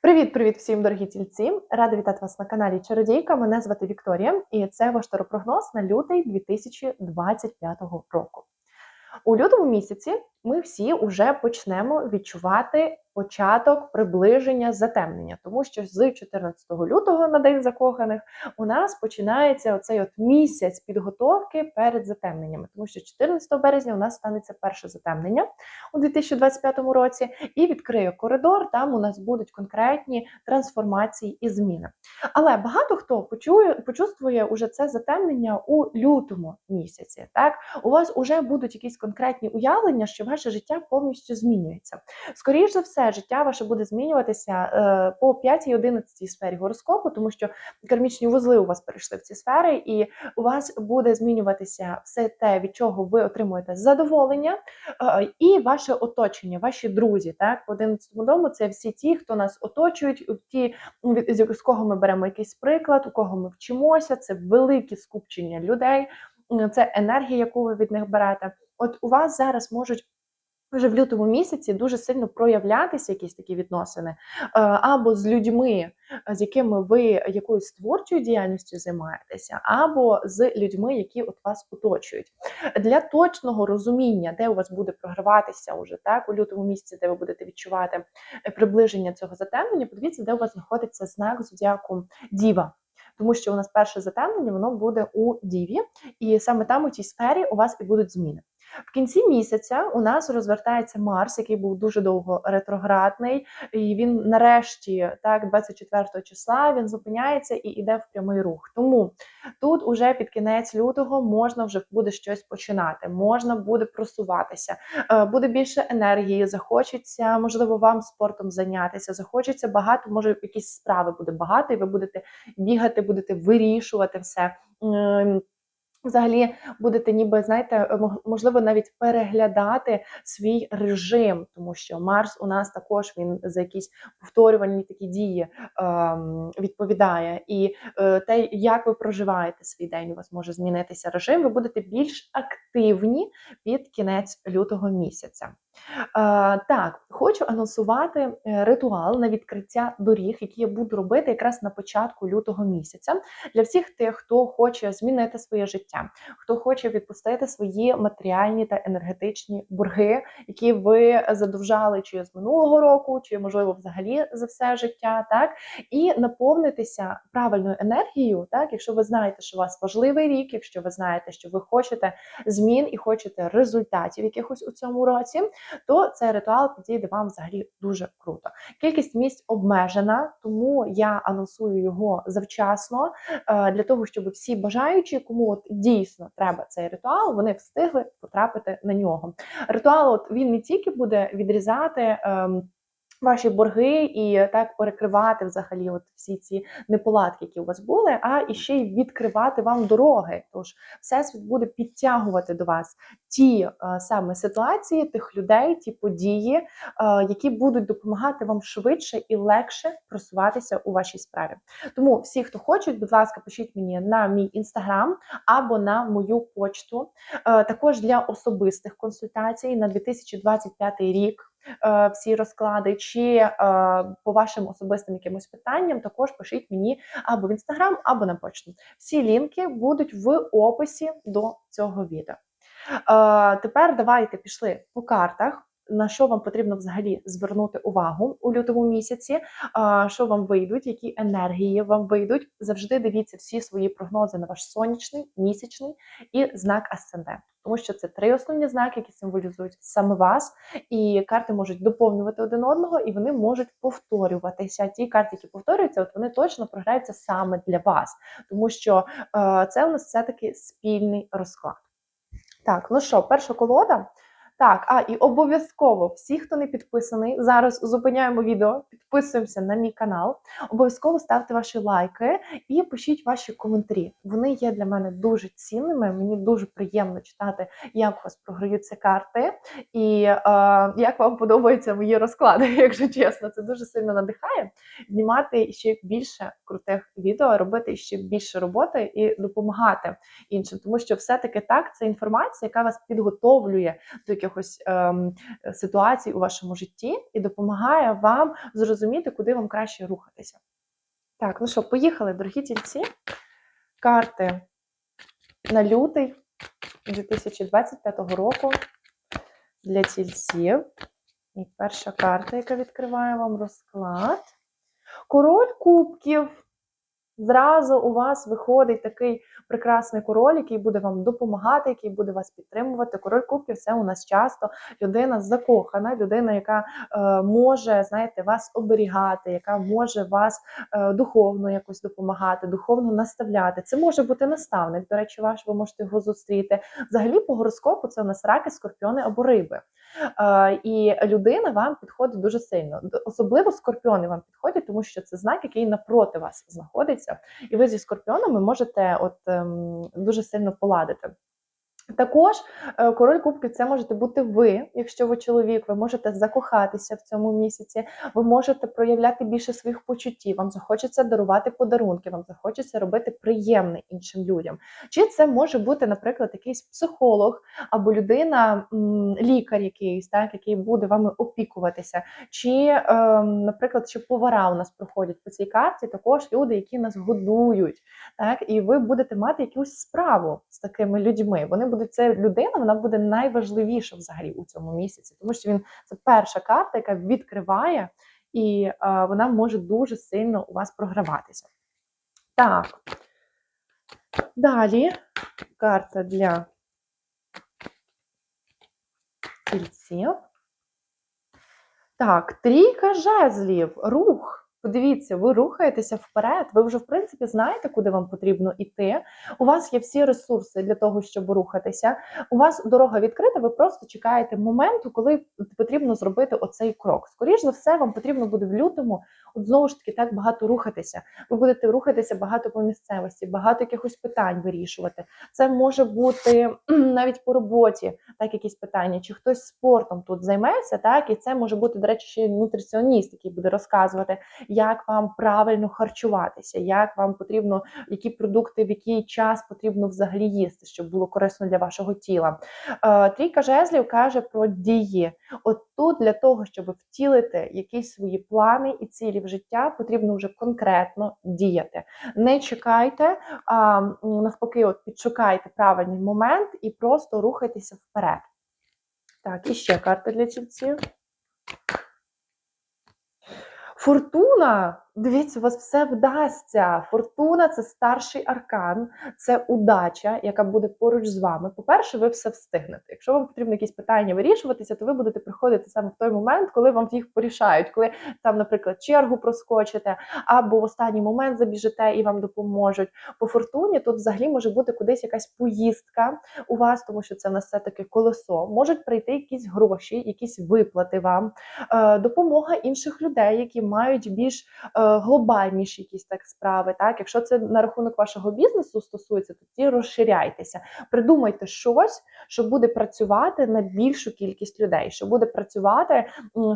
Привіт-привіт всім, дорогі тільці! Рада вітати вас на каналі Чародійка. Мене звати Вікторія, і це ваш таропрогноз на лютий 2025 року. У лютому місяці ми всі вже почнемо відчувати початок приближення затемнення, тому що з 14 лютого на день закоханих у нас починається оцей от місяць підготовки перед затемненнями, тому що 14 березня у нас станеться перше затемнення у 2025 році, і відкриє коридор. Там у нас будуть конкретні трансформації і зміни. Але багато хто почує, почувствує уже це затемнення у лютому місяці. Так, у вас вже будуть якісь конкретні уявлення, що ваше життя повністю змінюється. Скоріше за все, життя ваше буде змінюватися е, по 5 і 11 сфері гороскопу, тому що кармічні вузли у вас перейшли в ці сфери, і у вас буде змінюватися все те, від чого ви отримуєте задоволення, е, і ваше оточення, ваші друзі. Так, в 11 дому це всі ті, хто нас оточують, ті, з кого ми беремо якийсь приклад, у кого ми вчимося. Це великі скупчення людей, це енергія, яку ви від них берете. От у вас зараз можуть. Вже в лютому місяці дуже сильно проявлятися якісь такі відносини, е, або з людьми, е, з якими ви якоюсь творчою діяльністю займаєтеся, або з людьми, які от вас оточують. Для точного розуміння, де у вас буде програватися уже так у лютому місяці, де ви будете відчувати е, приближення цього затемнення, подивіться, де у вас знаходиться знак зодіаку Діва. Тому що у нас перше затемнення воно буде у Діві, і саме там у тій сфері у вас і будуть зміни. В кінці місяця у нас розвертається Марс, який був дуже довго ретроградний, і він нарешті, так, 24 числа, він зупиняється і йде в прямий рух. Тому тут уже під кінець лютого можна вже буде щось починати, можна буде просуватися, е, буде більше енергії, захочеться, можливо, вам спортом зайнятися, захочеться багато, може, якісь справи буде багато, і ви будете бігати, будете вирішувати все. Взагалі будете, ніби знаєте, мог- можливо, навіть переглядати свій режим, тому що Марс у нас також він за якісь повторювальні такі дії ем, відповідає. І е, те, як ви проживаєте свій день, у вас може змінитися режим. Ви будете більш активні під кінець лютого місяця. Е, так, хочу анонсувати е, ритуал на відкриття доріг, які я буду робити якраз на початку лютого місяця. Для всіх тих, хто хоче змінити своє життя, хто хоче відпустити свої матеріальні та енергетичні борги, які ви задовжали чи з минулого року, чи можливо взагалі за все життя, так? І наповнитися правильною енергією, так? Якщо ви знаєте, що у вас важливий рік, якщо ви знаєте, що ви хочете змін і хочете результатів якихось у цьому році, то цей ритуал підійде вам взагалі дуже круто. Кількість місць обмежена, тому я анонсую його завчасно е, для того, щоб всі бажаючі, кому от дійсно треба цей ритуал, вони встигли потрапити на нього. Ритуал, от він не тільки буде відрізати. Ваші борги і так перекривати взагалі от всі ці неполадки, які у вас були, а і ще й відкривати вам дороги. Тож всесвіт буде підтягувати до вас ті е, саме ситуації, тих людей, ті події, е, які будуть допомагати вам швидше і легше просуватися у вашій справі. Тому всі, хто хочуть, будь ласка, пишіть мені на мій інстаграм або на мою почту. Е, Також для особистих консультацій на 2025 рік. Е, Всі розклади, чи е, по вашим особистим якимось питанням, також пишіть мені або в інстаграм, або на почту. Всі лінки будуть в описі до цього відео. Е, тепер давайте пішли по картах. На що вам потрібно взагалі звернути увагу у лютому місяці? Що вам вийдуть, які енергії вам вийдуть? Завжди дивіться всі свої прогнози на ваш сонячний, місячний і знак асценденту, тому що це три основні знаки, які символізують саме вас, і карти можуть доповнювати один одного, і вони можуть повторюватися. Ті карти, які повторюються, от вони точно програються саме для вас, тому що е, це у нас все таки спільний розклад. Так, ну що, перша колода. Так, а і обов'язково всі, хто не підписаний, зараз зупиняємо відео, підписуємося на мій канал. Обов'язково ставте ваші лайки і пишіть ваші коментарі. Вони є для мене дуже цінними. Мені дуже приємно читати, як у вас програються карти, і е, як вам подобаються мої розклади, якщо чесно. Це дуже сильно надихає знімати ще більше крутих відео, робити ще більше роботи і допомагати іншим, тому що все-таки так це інформація, яка вас підготовлює до якихось ем, ситуацій у вашому житті і допомагає вам зрозуміти, куди вам краще рухатися. Так, ну що, поїхали, дорогі тільці. Карти на лютий 2025 року для тільців. І перша карта, яка відкриває вам розклад. Король кубків. Зразу у вас виходить такий прекрасний король, який буде вам допомагати, який буде вас підтримувати. Король кубків це у нас часто людина закохана, людина, яка е, може, знаєте, вас оберігати, яка може вас е, духовно якось допомагати, духовно наставляти. Це може бути наставник. До речі, ваш ви можете його зустріти. Взагалі, по гороскопу це у нас раки, скорпіони або риби. І людина вам підходить дуже сильно. Особливо скорпіони вам підходять, тому що це знак, який напроти вас знаходиться, і ви зі скорпіонами можете от ем, дуже сильно поладити. Також е, король кубків це можете бути ви, якщо ви чоловік, ви можете закохатися в цьому місяці, ви можете проявляти більше своїх почуттів, вам захочеться дарувати подарунки, вам захочеться робити приємне іншим людям. Чи це може бути, наприклад, якийсь психолог або людина, лікар якийсь, так, який буде вами опікуватися, чи, ем, наприклад, ще повара у нас проходять по цій карті, також люди, які нас годують, так, і ви будете мати якусь справу з такими людьми. Вони будуть це людина, вона буде найважливіша взагалі у цьому місяці, тому що він це перша карта, яка відкриває, і е, вона може дуже сильно у вас програватися. Так. Далі карта для тільців. Так, трійка жезлів, рух. Подивіться, ви рухаєтеся вперед. Ви вже, в принципі, знаєте, куди вам потрібно йти. У вас є всі ресурси для того, щоб рухатися. У вас дорога відкрита, ви просто чекаєте моменту, коли потрібно зробити оцей крок. Скоріше за все, вам потрібно буде в лютому, от знову ж таки, так багато рухатися. Ви будете рухатися багато по місцевості, багато якихось питань вирішувати. Це може бути навіть по роботі, так якісь питання, чи хтось спортом тут займеться, так і це може бути, до речі, ще нутриціоніст, який буде розказувати, як вам правильно харчуватися, як вам потрібно, які продукти, в який час потрібно взагалі їсти, щоб було корисно для вашого тіла. Е, Трійка жезлів каже про дії. От тут для того, щоб втілити якісь свої плани і цілі в життя, потрібно вже конкретно діяти. Не чекайте, а навпаки, от підшукайте правильний момент і просто рухайтеся вперед. Так, і ще карта для цільців. Фортуна, дивіться, у вас все вдасться. Фортуна це старший аркан, це удача, яка буде поруч з вами. По-перше, ви все встигнете. Якщо вам потрібно якісь питання вирішуватися, то ви будете приходити саме в той момент, коли вам їх порішають, коли там, наприклад, чергу проскочите, або в останній момент забіжите і вам допоможуть. По фортуні тут взагалі може бути кудись якась поїздка у вас, тому що це в нас все таки колесо. Можуть прийти якісь гроші, якісь виплати вам, е, допомога інших людей, які мають більш е, глобальніші якісь так справи. Так, якщо це на рахунок вашого бізнесу стосується, тоді розширяйтеся. Придумайте щось, що буде працювати на більшу кількість людей, що буде працювати,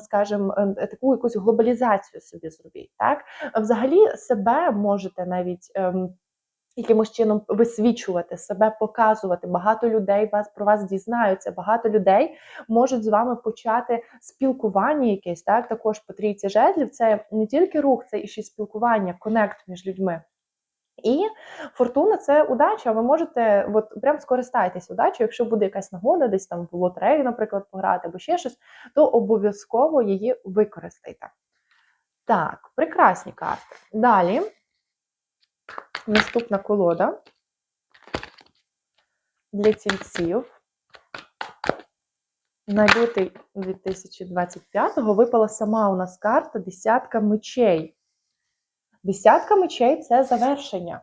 скажімо, е, таку якусь глобалізацію собі зробіть. Так, взагалі себе можете навіть. Якимось чином висвічувати себе, показувати. Багато людей вас про вас дізнаються. Багато людей можуть з вами почати спілкування якесь. Так також по жезлів. Це не тільки рух, це і ще спілкування, конект між людьми. І фортуна це удача. Ви можете от прям скористайтесь удачею, якщо буде якась нагода, десь там в лотерею, наприклад, пограти або ще щось, то обов'язково її використайте. Так, прекрасні карти. Далі. Наступна колода для тільців. На лютий 2025-го випала сама у нас карта десятка мечей. Десятка мечей це завершення.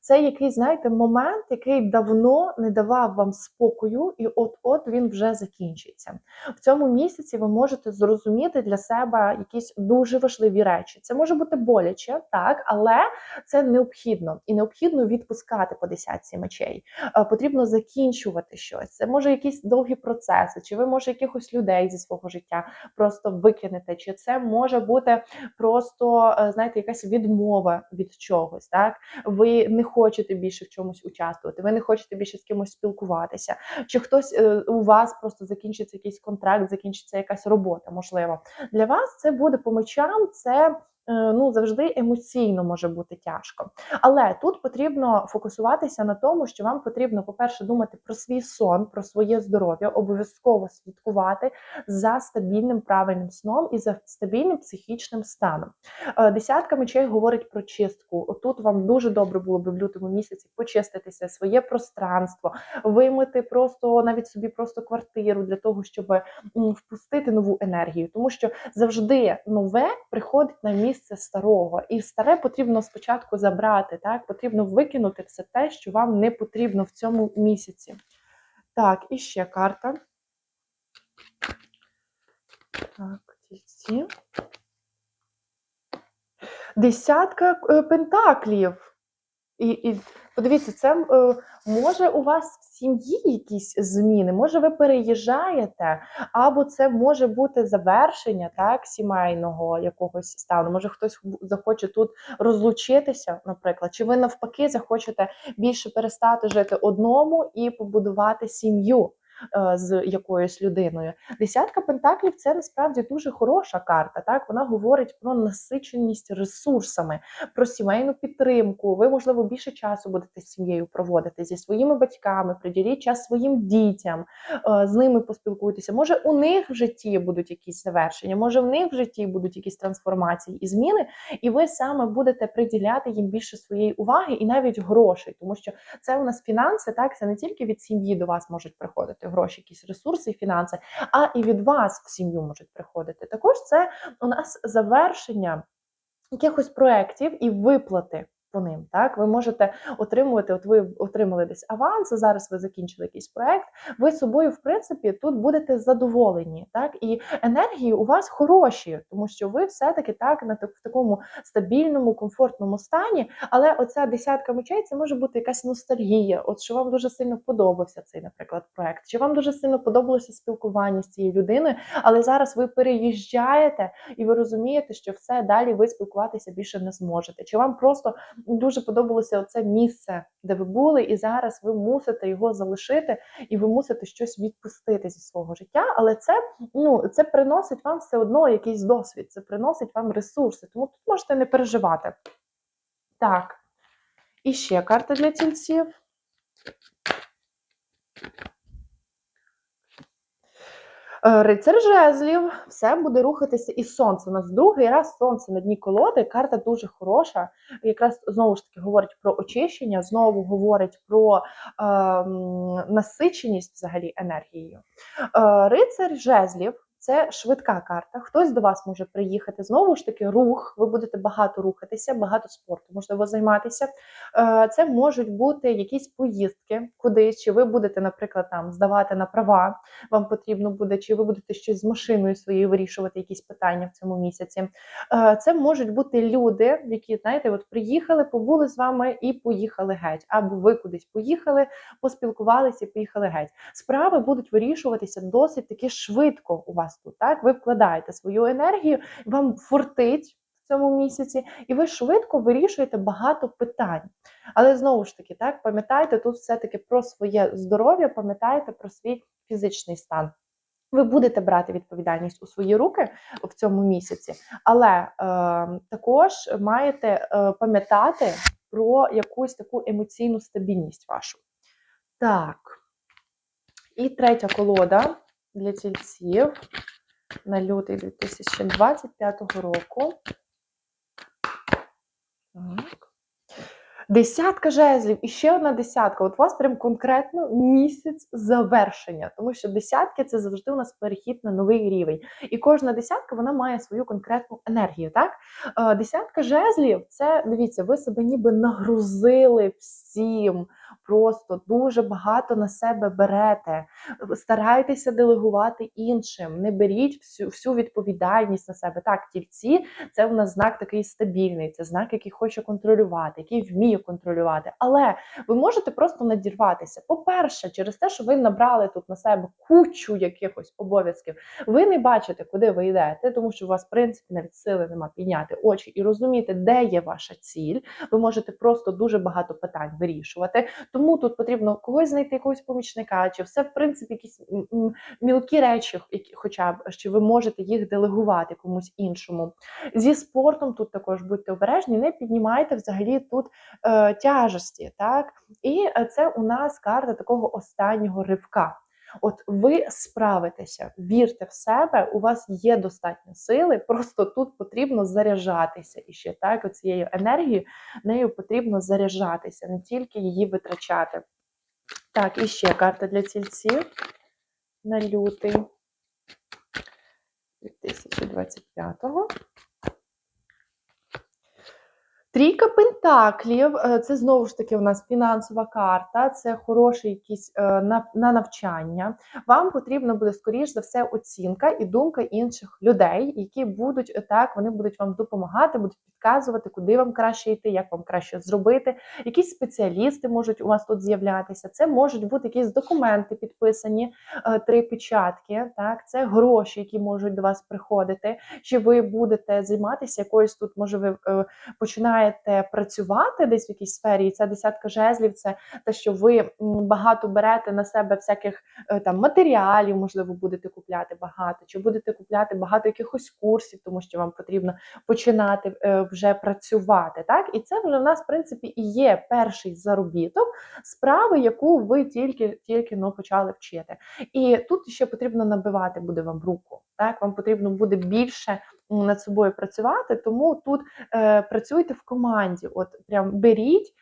Це якийсь, знаєте, момент, який давно не давав вам спокою, і от-от він вже закінчиться. В цьому місяці ви можете зрозуміти для себе якісь дуже важливі речі. Це може бути боляче, так, але це необхідно і необхідно відпускати по десятці мечей. Е, Потрібно закінчувати щось. Це може якісь довгі процеси, чи ви може якихось людей зі свого життя просто викинете, чи це може бути просто, е, знаєте, якась відмова від чогось. Так, ви не хочете більше в чомусь участвувати, ви не хочете більше з кимось спілкуватися, чи хтось е, у вас просто закінчиться якийсь контракт, закінчиться якась робота, можливо. Для вас це буде по мечам, це ну завжди емоційно може бути тяжко. Але тут потрібно фокусуватися на тому, що вам потрібно, по-перше, думати про свій сон, про своє здоров'я, обов'язково слідкувати за стабільним правильним сном і за стабільним психічним станом. Е, десятка мечей говорить про чистку. Тут вам дуже добре було би в лютому місяці почиститися своє пространство, вимити просто навіть собі просто квартиру для того, щоб впустити нову енергію, тому що завжди нове приходить на місце місце старого, і старе потрібно спочатку забрати. Так, потрібно викинути все те, що вам не потрібно в цьому місяці. Так, і ще карта. Так, тільці. Десятка е, пентаклів. І і подивіться, це е, може у вас в сім'ї якісь зміни, може ви переїжджаєте, або це може бути завершення так, сімейного якогось стану. Може хтось захоче тут розлучитися, наприклад, чи ви навпаки захочете більше перестати жити одному і побудувати сім'ю. Е, з якоюсь людиною. Десятка пентаклів це насправді дуже хороша карта. Так вона говорить про насиченість ресурсами, про сімейну підтримку. Ви, можливо, більше часу будете з сім'єю проводити зі своїми батьками, приділіть час своїм дітям, е, з ними поспілкуйтеся. Може, у них в житті будуть якісь завершення, може в них в житті будуть якісь трансформації і зміни, і ви саме будете приділяти їм більше своєї уваги і навіть грошей, тому що це у нас фінанси, так це не тільки від сім'ї до вас можуть приходити гроші, якісь ресурси фінанси, а і від вас в сім'ю можуть приходити. Також це у нас завершення якихось проєктів і виплати по ним. Так, ви можете отримувати, от ви отримали десь аванс, зараз ви закінчили якийсь проект. Ви собою, в принципі, тут будете задоволені, так і енергії у вас хороші, тому що ви все-таки так на в такому стабільному, комфортному стані. Але оця десятка мечей це може бути якась ностальгія. От що вам дуже сильно подобався цей, наприклад, проект, чи вам дуже сильно подобалося спілкування з цією людиною, але зараз ви переїжджаєте і ви розумієте, що все далі ви спілкуватися більше не зможете. Чи вам просто дуже подобалося оце місце, де ви були, і зараз ви мусите його залишити, і ви мусите щось відпустити зі свого життя. Але це ну це приносить вам все одно якийсь досвід, це приносить вам ресурси. Тому тут можете не переживати. Так, і ще карта для тільців. Е, рицар жезлів, все буде рухатися і сонце. У нас другий раз сонце на дні колоди. Карта дуже хороша. Якраз знову ж таки говорить про очищення, знову говорить про е, насиченість взагалі енергією. Е, Рицар жезлів це швидка карта. Хтось до вас може приїхати. Знову ж таки, рух. Ви будете багато рухатися, багато спорту можливо займатися. Е, це можуть бути якісь поїздки кудись, чи ви будете, наприклад, там здавати на права. Вам потрібно буде, чи ви будете щось з машиною своєю вирішувати, якісь питання в цьому місяці. Е, це можуть бути люди, які знаєте, от приїхали, побули з вами і поїхали геть. Або ви кудись поїхали, поспілкувалися і поїхали геть. Справи будуть вирішуватися досить таки швидко у вас вас тут. Так, ви вкладаєте свою енергію, вам фортить в цьому місяці, і ви швидко вирішуєте багато питань. Але знову ж таки, так, пам'ятайте тут все-таки про своє здоров'я, пам'ятайте про свій фізичний стан. Ви будете брати відповідальність у свої руки в цьому місяці, але е, також маєте е, пам'ятати про якусь таку емоційну стабільність вашу. Так, і третя колода для тільців на лютий 2025 року. Десятка жезлів і ще одна десятка. От у вас прям конкретно місяць завершення, тому що десятки це завжди у нас перехід на новий рівень. І кожна десятка вона має свою конкретну енергію. Так, Десятка жезлів це дивіться, ви себе ніби нагрузили всім просто дуже багато на себе берете. Старайтеся делегувати іншим, не беріть всю, всю відповідальність на себе. Так, тільці це в нас знак такий стабільний, це знак, який хоче контролювати, який вміє контролювати. Але ви можете просто надірватися. По-перше, через те, що ви набрали тут на себе кучу якихось обов'язків, ви не бачите, куди ви йдете, тому що у вас, в принципі, навіть сили нема підняти очі і розуміти, де є ваша ціль. Ви можете просто дуже багато питань вирішувати. Тому тут потрібно когось знайти, якогось помічника, чи все, в принципі, якісь мілкі речі, хоча б що ви можете їх делегувати комусь іншому. Зі спортом тут також будьте обережні, не піднімайте взагалі тут е, тяжесті. Так? І е, це у нас карта такого останнього ривка. От ви справитеся, вірте в себе, у вас є достатньо сили, просто тут потрібно заряджатися і ще так, оцією енергією нею потрібно заряджатися, не тільки її витрачати. Так, і ще карта для цільців на лютий 2025-го. Трійка пентаклів е, це знову ж таки у нас фінансова карта, це хороший якийсь е, на, на навчання. Вам потрібно буде, скоріш за все, оцінка і думка інших людей, які будуть е, так, вони будуть вам допомагати, будуть підказувати, куди вам краще йти, як вам краще зробити. Якісь спеціалісти можуть у вас тут з'являтися. Це можуть бути якісь документи підписані, три печатки. Так, це гроші, які можуть до вас приходити. Чи ви будете займатися якоюсь тут, може, ви е, починаєте працювати десь в якійсь сфері, і ця десятка жезлів це те, що ви багато берете на себе всяких е, там матеріалів, можливо, будете купляти багато, чи будете купляти багато якихось курсів, тому що вам потрібно починати е, вже працювати. Так, і це вже в нас, в принципі, і є перший заробіток справи, яку ви тільки тільки ну, почали вчити. І тут ще потрібно набивати буде вам руку. Так, вам потрібно буде більше над собою працювати, тому тут е, працюйте в команді. От прям беріть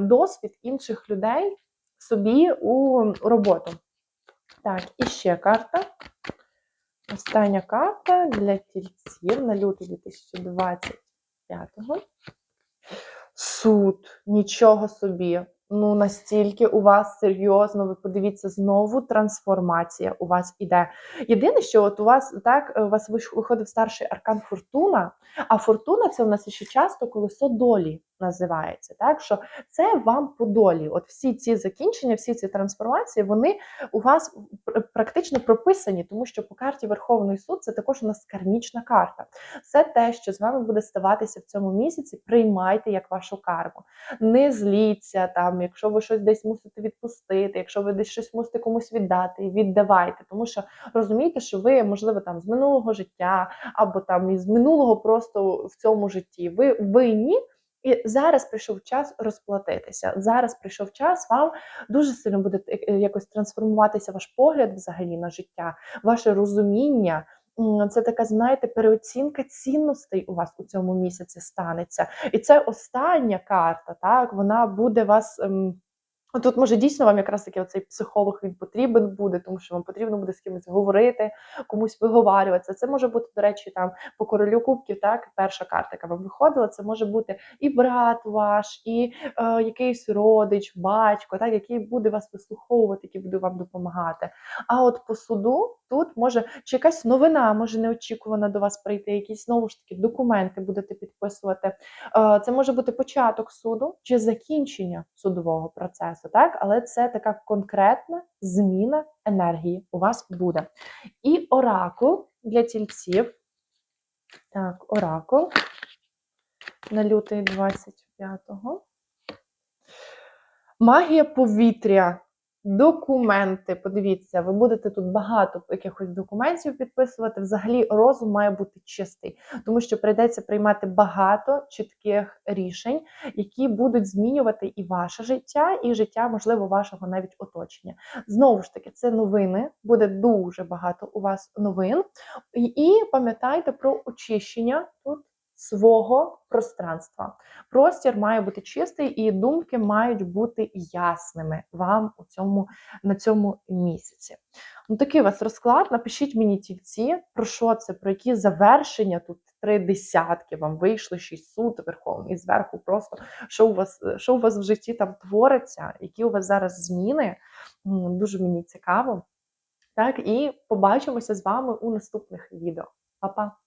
досвід інших людей собі у роботу. Так, і ще карта. Остання карта для тільців на лютий 2025-го. Суд, нічого собі. Ну, настільки у вас серйозно, ви подивіться, знову трансформація у вас іде. Єдине, що от у вас так, у вас виходив старший аркан Фортуна, а Фортуна це у нас ще часто колесо долі називається. Так, що це вам по долі. От всі ці закінчення, всі ці трансформації, вони у вас практично прописані, тому що по карті Верховний суд це також у нас кармічна карта. Все те, що з вами буде ставатися в цьому місяці, приймайте як вашу карму. Не зліться там, якщо ви щось десь мусите відпустити, якщо ви десь щось мусите комусь віддати, віддавайте. Тому що розумієте, що ви, можливо, там з минулого життя або там із минулого просто в цьому житті. Ви винні. І зараз прийшов час розплатитися. Зараз прийшов час вам дуже сильно буде е, якось трансформуватися ваш погляд взагалі на життя, ваше розуміння. Це така, знаєте, переоцінка цінностей у вас у цьому місяці станеться. І це остання карта, так вона буде вас. ем, Тут може дійсно вам якраз таки оцей психолог він потрібен буде, тому що вам потрібно буде з кимось говорити, комусь виговарюватися. Це може бути, до речі, там по королю кубків, так перша карта, яка вам виходила. Це може бути і брат ваш, і е, якийсь родич, батько, так який буде вас вислуховувати, який буде вам допомагати. А от по суду тут може чи якась новина може неочікувана до вас прийти, якісь знову ж таки документи будете підписувати. Е, Це може бути початок суду чи закінчення судового процесу, так? Але це така конкретна зміна енергії у вас буде. І оракул для тільців. Так, оракул на лютий 25-го. Магія повітря. Документи, подивіться, ви будете тут багато якихось документів підписувати. Взагалі, розум має бути чистий, тому що прийдеться приймати багато чітких рішень, які будуть змінювати і ваше життя, і життя, можливо, вашого навіть оточення. Знову ж таки, це новини, буде дуже багато у вас новин. І, пам'ятайте про очищення тут свого пространства. Простір має бути чистий, і думки мають бути ясними вам у цьому на цьому місяці. Ну, такий у вас розклад. Напишіть мені тільці, про що це, про які завершення тут три десятки вам вийшли, шість суд верхом, і зверху просто що у вас, що у вас в житті там твориться, які у вас зараз зміни. Дуже мені цікаво. Так, і побачимося з вами у наступних відео. Па-па!